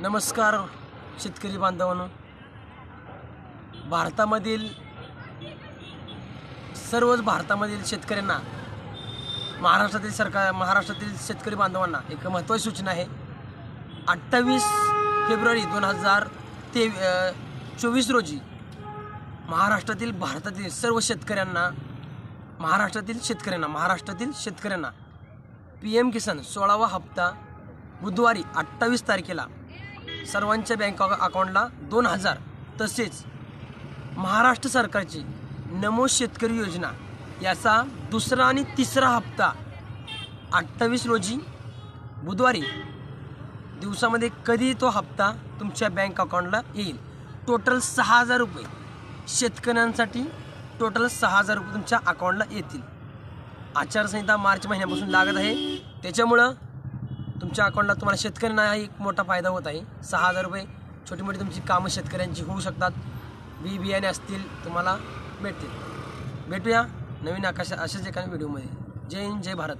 नमस्कार शेतकरी बांधवांनो. भारतामधील सर्वच भारतामधील शेतकऱ्यांना महाराष्ट्रातील सरकार महाराष्ट्रातील शेतकरी बांधवांना एक महत्त्वाची सूचना आहे. अठ्ठावीस फेब्रुवारी दोन हजार ते चोवीस रोजी महाराष्ट्रातील भारतातील सर्व शेतकऱ्यांना महाराष्ट्रातील शेतकऱ्यांना महाराष्ट्रातील शेतकऱ्यांना पी एम किसान सोळावा हप्ता बुधवारी अठ्ठावीस तारखेला सर्वांच्या बँक अका- अकाउंटला दोन हजार. तसेच महाराष्ट्र सरकारची नमो शेतकरी योजना याचा दुसरा आणि तिसरा हप्ता अठ्ठावीस रोजी बुधवारी दिवसामध्ये कधी तो हप्ता तुमच्या बँक अकाउंटला येईल? टोटल सहा हजार रुपये. शेतकऱ्यांसाठी टोटल सहा हजार रुपये तुमच्या अकाउंटला येतील. आचारसंहिता मार्च महिन्यापासून लागत आहे. त्याच्यामुळं तुमच्या अकाउंटला तुम्हाला शेतकऱ्यांना एक मोठा फायदा होत आहे. सहा हजार रुपये छोटी मोठी तुमची कामं शेतकऱ्यांची होऊ शकतात. बी बियाणे असतील तुम्हाला भेटतील. भेटूया नवीन आकाश अशाच एका व्हिडिओमध्ये. जय हिंद जय भारत.